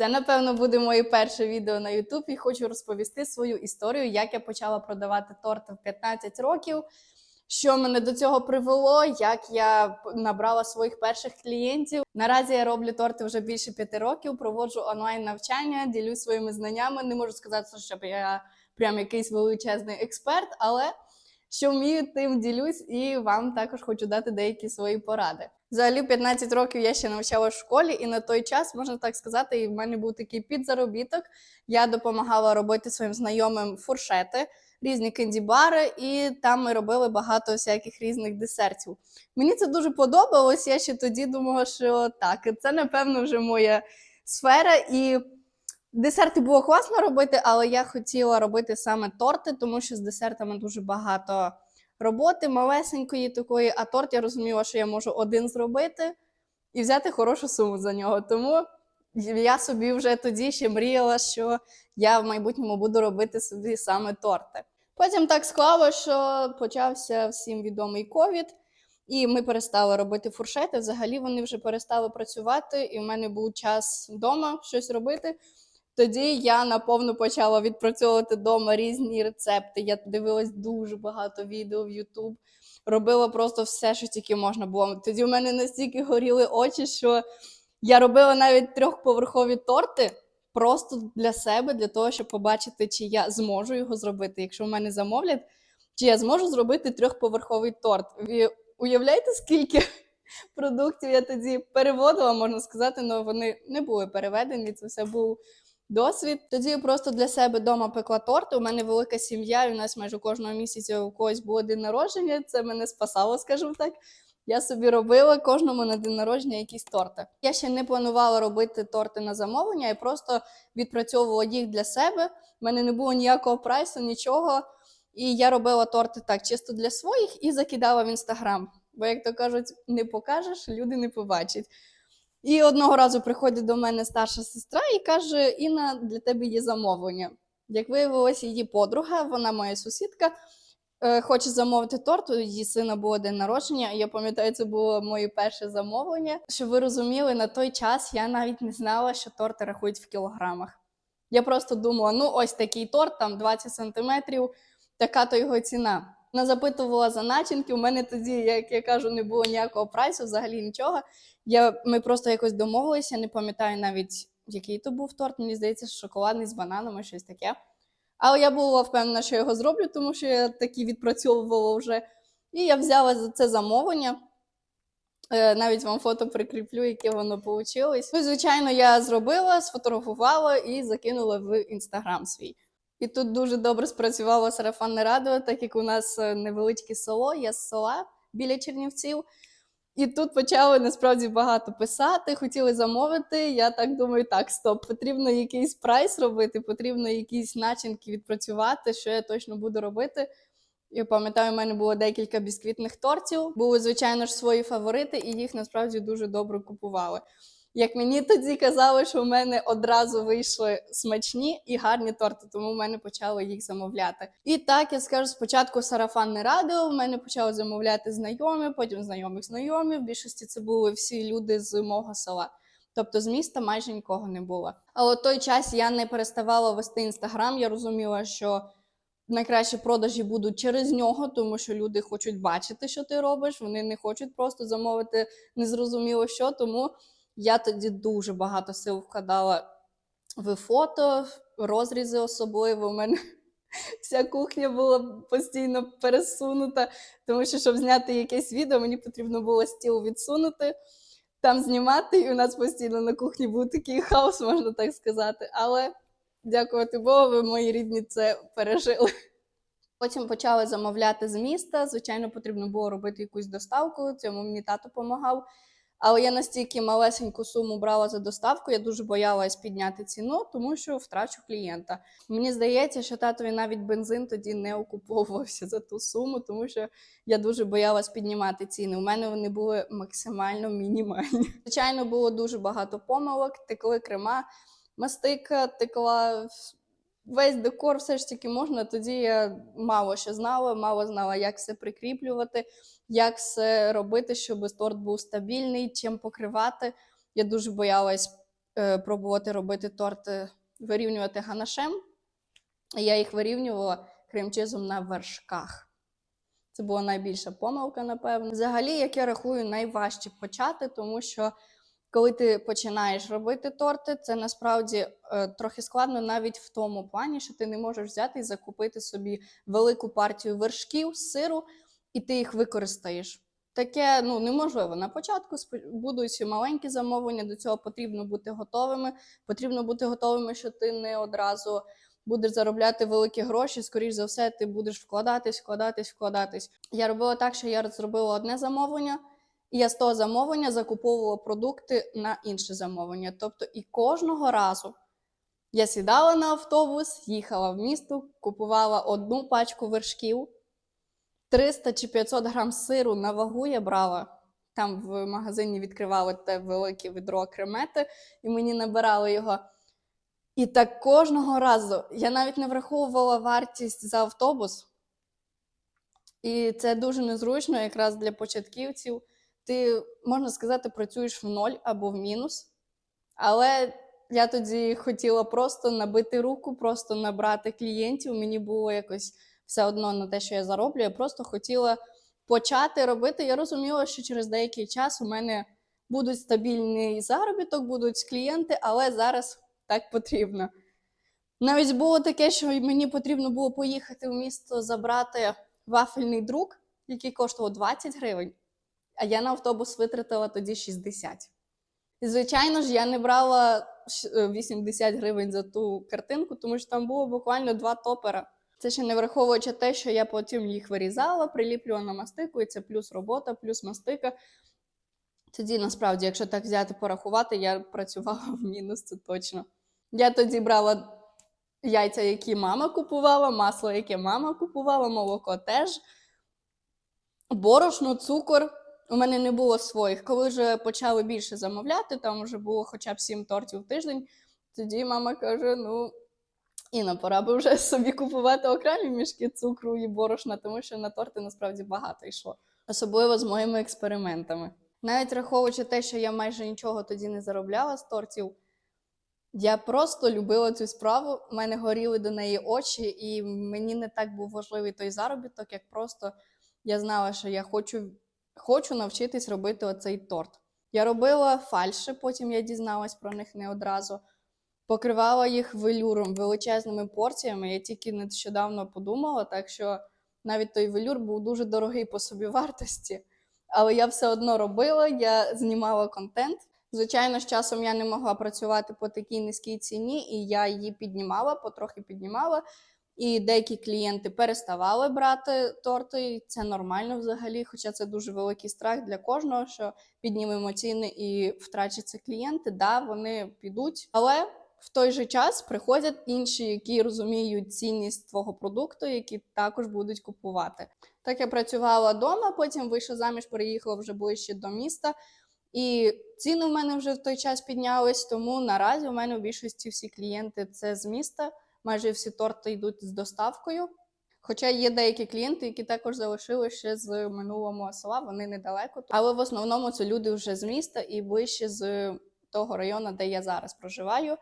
Це, напевно, буде моє перше відео на YouTube і хочу розповісти свою історію, як я почала продавати торти в 15 років, що мене до цього привело, як я набрала своїх перших клієнтів. Наразі я роблю торти вже більше п'яти років, проводжу онлайн навчання, ділюсь своїми знаннями. Не можу сказати, що я прям якийсь величезний експерт, але що вмію, тим ділюсь, і вам також хочу дати деякі свої поради. Взагалі, 15 років я ще навчала в школі, і на той час, можна так сказати, і в мене був такий підзаробіток. Я допомагала робити своїм знайомим фуршети, різні кенді-бари, і там ми робили багато всяких різних десертів. Мені це дуже подобалось. Я ще тоді думала, що так, це напевно вже моя сфера. І десерти було класно робити, але я хотіла робити саме торти, тому що з десертами дуже багато роботи, малесенької такої, а торт я розуміла, що я можу один зробити і взяти хорошу суму за нього. Тому я собі вже тоді ще мріяла, що я в майбутньому буду робити собі саме торти. Потім так склало, що почався всім відомий ковід, і ми перестали робити фуршети. Взагалі вони вже перестали працювати, і в мене був час вдома щось робити. Тоді я наповну почала відпрацьовувати вдома різні рецепти. Я дивилась дуже багато відео в YouTube, робила просто все, що тільки можна було. Тоді в мене настільки горіли очі, що я робила навіть трьохповерхові торти просто для себе, для того, щоб побачити, чи я зможу його зробити. Якщо в мене замовлять, чи я зможу зробити трьохповерховий торт. Ви уявляєте, скільки продуктів я тоді переводила, можна сказати, але вони не були переведені. Це все був досвід. Тоді просто для себе вдома пекла торти. У мене велика сім'я, і у нас майже кожного місяця у когось було день народження. Це мене спасало, скажімо так. Я собі робила кожному на день народження якісь торти. Я ще не планувала робити торти на замовлення, я просто відпрацьовувала їх для себе. У мене не було ніякого прайсу, нічого. І я робила торти так, чисто для своїх і закидала в інстаграм. Бо, як то кажуть, не покажеш, люди не побачать. І одного разу приходить до мене старша сестра і каже: Інна, для тебе є замовлення. Як виявилося, її подруга, вона моя сусідка, е, хоче замовити торт. У її сина було день народження. Я пам'ятаю, це було моє перше замовлення. Щоб ви розуміли, на той час я навіть не знала, що торти рахують в кілограмах. Я просто думала, ну ось такий торт, там 20 сантиметрів, така то його ціна. Вона запитувала за начинки. У мене тоді, як я кажу, не було ніякого прайсу, взагалі нічого. Я, ми просто якось домовилися, не пам'ятаю навіть, який то був торт. Мені здається, шоколадний з бананами, щось таке. Але я була впевнена, що його зроблю, тому що я такі відпрацьовувала вже. І я взяла за це замовлення. Е, Навіть вам фото прикріплю, яке воно вийшло. Ну, звичайно, я зробила, сфотографувала і закинула в інстаграм свій. І тут дуже добре спрацювало сарафанне радіо, так як у нас е, невеличке село, я з села біля Чернівців. І тут почали насправді багато писати, хотіли замовити. Я так думаю, так, стоп, потрібно якийсь прайс робити, потрібно якісь начинки відпрацювати, що я точно буду робити. Я пам'ятаю, у мене було декілька бісквітних тортів. Були, звичайно ж, свої фаворити, і їх насправді дуже добре купували. Як мені тоді казали, що в мене одразу вийшли смачні і гарні торти, тому в мене почали їх замовляти. І так я скажу спочатку сарафанне радіо. В мене почали замовляти знайомі, потім знайомих знайомі. В більшості це були всі люди з мого села. Тобто з міста майже нікого не було. Але той час я не переставала вести інстаграм. Я розуміла, що найкращі продажі будуть через нього, тому що люди хочуть бачити, що ти робиш. Вони не хочуть просто замовити незрозуміло що. Тому я тоді дуже багато сил вкладала в фото, розрізи особливо. У мене вся кухня була постійно пересунута, тому що, щоб зняти якесь відео, мені потрібно було стіл відсунути, там знімати, і у нас постійно на кухні був такий хаос, можна так сказати. Але дякувати Богу, ви мої рідні це пережили. Потім почали замовляти з міста. Звичайно, потрібно було робити якусь доставку. Цьому мені тато допомагав. Але я настільки малесеньку суму брала за доставку, я дуже боялась підняти ціну, тому що втрачу клієнта. Мені здається, що татові навіть бензин тоді не окуповувався за ту суму, тому що я дуже боялась піднімати ціни. У мене вони були максимально мінімальні. Звичайно, було дуже багато помилок, текли крема, мастика текла. Весь декор все ж таки можна. Тоді я мало що знала, мало знала, як все прикріплювати, як все робити, щоб торт був стабільний, чим покривати. Я дуже боялась е, пробувати робити торти, вирівнювати ганашем. Я їх вирівнювала крем-чизом на вершках. Це була найбільша помилка, напевно. Взагалі, як я рахую, найважче почати, тому що коли ти починаєш робити торти, це насправді е, трохи складно навіть в тому плані, що ти не можеш взяти і закупити собі велику партію вершків, сиру, і ти їх використаєш. Таке ну неможливо. На початку будуть маленькі замовлення, до цього потрібно бути готовими. Потрібно бути готовими, що ти не одразу будеш заробляти великі гроші. Скоріш за все, ти будеш вкладатись, вкладатись, вкладатись. Я робила так, що я зробила одне замовлення, і я з того замовлення закуповувала продукти на інше замовлення. Тобто, і кожного разу я сідала на автобус, їхала в місто, купувала одну пачку вершків. 300 чи 500 грам сиру на вагу я брала. Там в магазині відкривали те велике відро кремети, і мені набирали його. І так кожного разу я навіть не враховувала вартість за автобус. І це дуже незручно якраз для початківців. Ти, можна сказати, працюєш в ноль або в мінус. Але я тоді хотіла просто набити руку, просто набрати клієнтів. Мені було якось все одно на те, що я зароблю. Я просто хотіла почати робити. Я розуміла, що через деякий час у мене будуть стабільний заробіток, будуть клієнти, але зараз так потрібно. Навіть було таке, що мені потрібно було поїхати в місто забрати вафельний друк, який коштував 20 гривень, а я на автобус витратила тоді 60. І, звичайно ж, я не брала е, 80 гривень за ту картинку, тому що там було буквально два топера. Це ще не враховуючи те, що я потім їх вирізала, приліплювала на мастику, і це плюс робота, плюс мастика. Тоді, насправді, якщо так взяти порахувати, я працювала в мінус, це точно. Я тоді брала яйця, які мама купувала, масло, яке мама купувала, молоко теж. Борошно, цукор. У мене не було своїх. Коли вже почали більше замовляти, там вже було хоча б 7 тортів в тиждень. Тоді мама каже: ну, Інна, пора би вже собі купувати окремі мішки цукру і борошна, тому що на торти насправді багато йшло. Особливо з моїми експериментами. Навіть враховуючи те, що я майже нічого тоді не заробляла з тортів, я просто любила цю справу. У мене горіли до неї очі, і мені не так був важливий той заробіток, як просто я знала, що я хочу, хочу навчитись робити оцей торт. Я робила фальші, потім я дізналась про них не одразу. Покривала їх велюром, величезними порціями. Я тільки нещодавно подумала, так що навіть той велюр був дуже дорогий по собі вартості. Але я все одно робила, я знімала контент. Звичайно, з часом я не могла працювати по такій низькій ціні, і я її піднімала, потрохи піднімала. І деякі клієнти переставали брати торти. і Це нормально взагалі, хоча це дуже великий страх для кожного, що піднімемо ціни і втрачаться клієнти. Да, вони підуть. Але в той же час приходять інші, які розуміють цінність твого продукту, які також будуть купувати. Так я працювала вдома, потім вийшла заміж, переїхала вже ближче до міста. І ціни в мене вже в той час піднялись, тому наразі у мене у більшості всі клієнти це з міста. Майже всі торти йдуть з доставкою. Хоча є деякі клієнти, які також залишили ще з минулого села, вони недалеко. Але в основному це люди вже з міста і ближче з того району, де я зараз проживаю.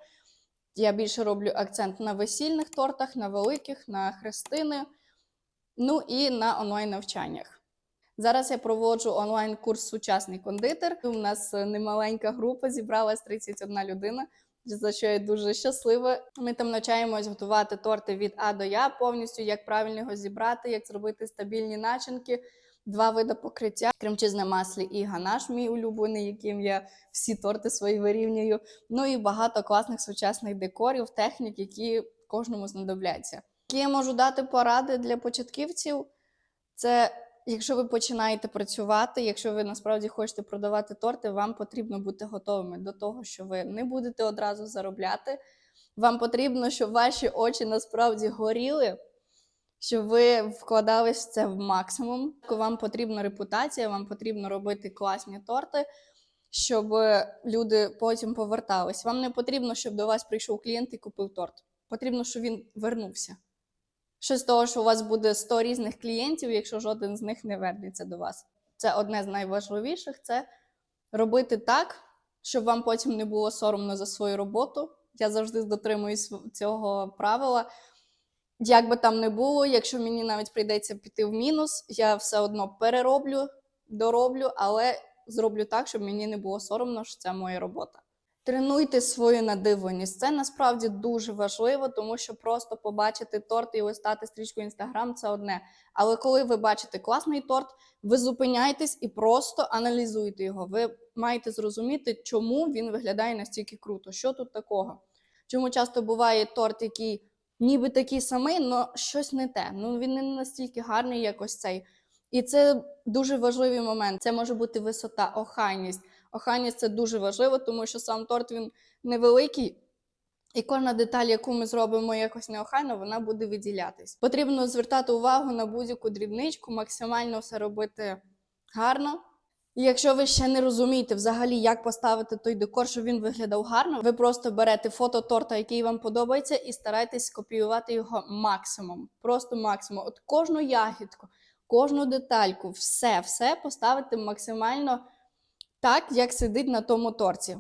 Я більше роблю акцент на весільних тортах, на великих, на хрестини, ну і на онлайн-навчаннях. Зараз я проводжу онлайн-курс Сучасний кондитер. У нас е, немаленька група, зібралась 31 людина, за що я дуже щаслива. Ми там навчаємось готувати торти від А до Я повністю, як правильно його зібрати, як зробити стабільні начинки, два види покриття, кремчизне маслі і ганаш, мій улюблений, яким я всі торти свої вирівнюю. Ну і багато класних сучасних декорів, технік, які кожному знадобляться. Які я можу дати поради для початківців, це якщо ви починаєте працювати, якщо ви насправді хочете продавати торти, вам потрібно бути готовими до того, що ви не будете одразу заробляти. Вам потрібно, щоб ваші очі насправді горіли, щоб ви вкладались це в максимум. Вам потрібна репутація, вам потрібно робити класні торти, щоб люди потім повертались. Вам не потрібно, щоб до вас прийшов клієнт і купив торт. Потрібно, щоб він вернувся. Що з того, що у вас буде 100 різних клієнтів, якщо жоден з них не вернеться до вас. Це одне з найважливіших це робити так, щоб вам потім не було соромно за свою роботу. Я завжди дотримуюсь цього правила. Як би там не було, якщо мені навіть прийдеться піти в мінус, я все одно перероблю, дороблю, але зроблю так, щоб мені не було соромно, що це моя робота. Тренуйте свою надивленість. Це насправді дуже важливо, тому що просто побачити торт і листати стрічку Інстаграм це одне. Але коли ви бачите класний торт, ви зупиняєтесь і просто аналізуєте його. Ви маєте зрозуміти, чому він виглядає настільки круто. Що тут такого? Чому часто буває торт, який ніби такий самий, але щось не те. Ну він не настільки гарний, як ось цей. І це дуже важливий момент. Це може бути висота, охайність. Охайність це дуже важливо, тому що сам торт він невеликий. І кожна деталь, яку ми зробимо якось неохайно, вона буде виділятись. Потрібно звертати увагу на будь-яку дрібничку, максимально все робити гарно. І якщо ви ще не розумієте взагалі, як поставити той декор, щоб він виглядав гарно, ви просто берете фото торта, який вам подобається, і старайтесь скопіювати його максимум. Просто максимум. От кожну ягідку, кожну детальку, все, все поставити максимально так, як сидить на тому торті.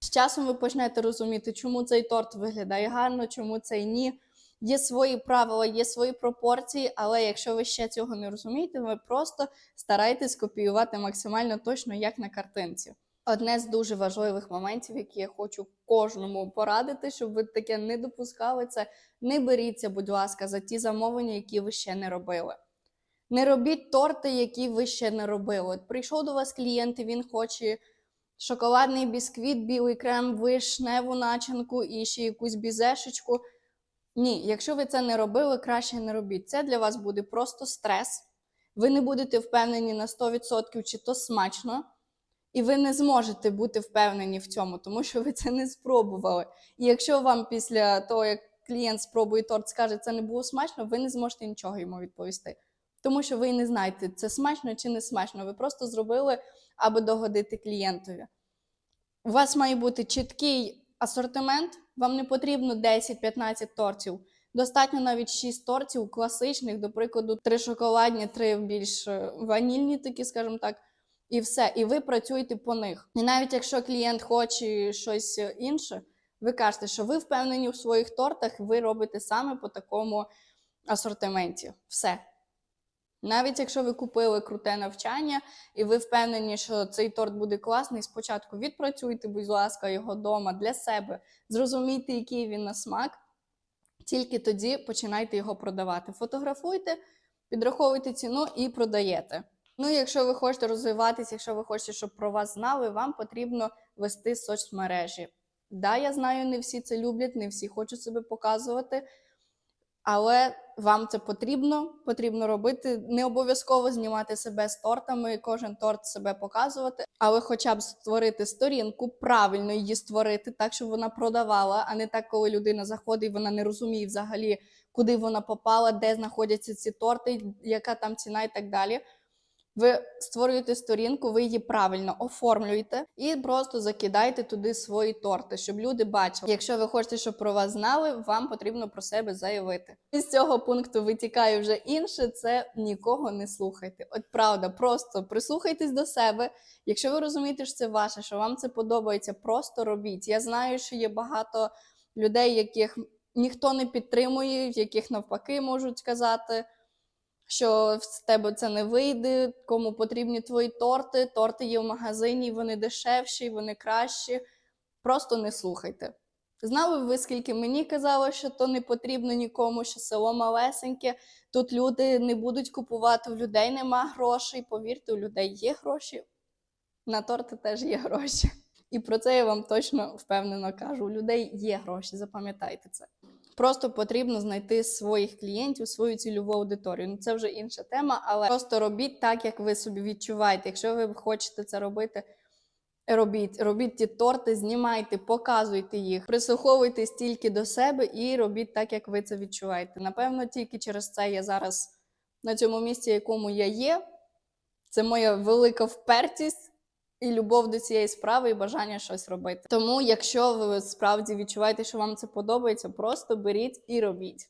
З часом ви почнете розуміти, чому цей торт виглядає гарно, чому цей ні. Є свої правила, є свої пропорції, але якщо ви ще цього не розумієте, ви просто старайтесь копіювати максимально точно, як на картинці. Одне з дуже важливих моментів, які я хочу кожному порадити, щоб ви таке не допускали, це не беріться, будь ласка, за ті замовлення, які ви ще не робили. Не робіть торти, які ви ще не робили. От прийшов до вас клієнт, і він хоче шоколадний бісквіт, білий крем, вишневу начинку і ще якусь бізешечку. Ні, якщо ви це не робили, краще не робіть. Це для вас буде просто стрес. Ви не будете впевнені на 100%, чи то смачно, і ви не зможете бути впевнені в цьому, тому що ви це не спробували. І якщо вам після того, як клієнт спробує торт, скаже, це не було смачно, ви не зможете нічого йому відповісти. Тому що ви не знаєте, це смачно чи не смачно. Ви просто зробили, аби догодити клієнтові. У вас має бути чіткий асортимент, вам не потрібно 10-15 тортів. Достатньо навіть 6 тортів класичних, до прикладу, 3 шоколадні, 3 більш е, ванільні, такі, скажімо так, і все. І ви працюєте по них. І навіть якщо клієнт хоче щось інше, ви кажете, що ви впевнені в своїх тортах, ви робите саме по такому асортименті. Все. Навіть якщо ви купили круте навчання і ви впевнені, що цей торт буде класний, спочатку відпрацюйте, будь ласка, його вдома для себе, зрозумійте, який він на смак, тільки тоді починайте його продавати. Фотографуйте, підраховуйте ціну і продаєте. Ну, якщо ви хочете розвиватися, якщо ви хочете, щоб про вас знали, вам потрібно вести соцмережі. Да, я знаю, не всі це люблять, не всі хочуть себе показувати. Але вам це потрібно, потрібно робити. Не обов'язково знімати себе з тортами, кожен торт себе показувати, але хоча б створити сторінку, правильно її створити, так щоб вона продавала, а не так, коли людина заходить, вона не розуміє взагалі, куди вона попала, де знаходяться ці торти, яка там ціна і так далі. Ви створюєте сторінку, ви її правильно оформлюєте і просто закидайте туди свої торти, щоб люди бачили. Якщо ви хочете, щоб про вас знали, вам потрібно про себе заявити. Із цього пункту витікає вже інше: це нікого не слухайте. От правда, просто прислухайтесь до себе. Якщо ви розумієте, що це ваше, що вам це подобається, просто робіть. Я знаю, що є багато людей, яких ніхто не підтримує, в яких навпаки можуть сказати що з тебе це не вийде, кому потрібні твої торти. Торти є в магазині, вони дешевші, вони кращі. Просто не слухайте. Знали ви, скільки мені казало, що то не потрібно нікому, що село малесеньке, тут люди не будуть купувати, у людей нема грошей. Повірте, у людей є гроші, на торти теж є гроші. І про це я вам точно впевнено кажу. У людей є гроші, запам'ятайте це. Просто потрібно знайти своїх клієнтів, свою цільову аудиторію. Ну це вже інша тема, але просто робіть так, як ви собі відчуваєте. Якщо ви хочете це робити, робіть, робіть ті торти, знімайте, показуйте їх, прислуховуйтесь тільки до себе і робіть так, як ви це відчуваєте. Напевно, тільки через це я зараз на цьому місці, якому я є. Це моя велика впертість. І любов до цієї справи, і бажання щось робити. Тому, якщо ви справді відчуваєте, що вам це подобається, просто беріть і робіть.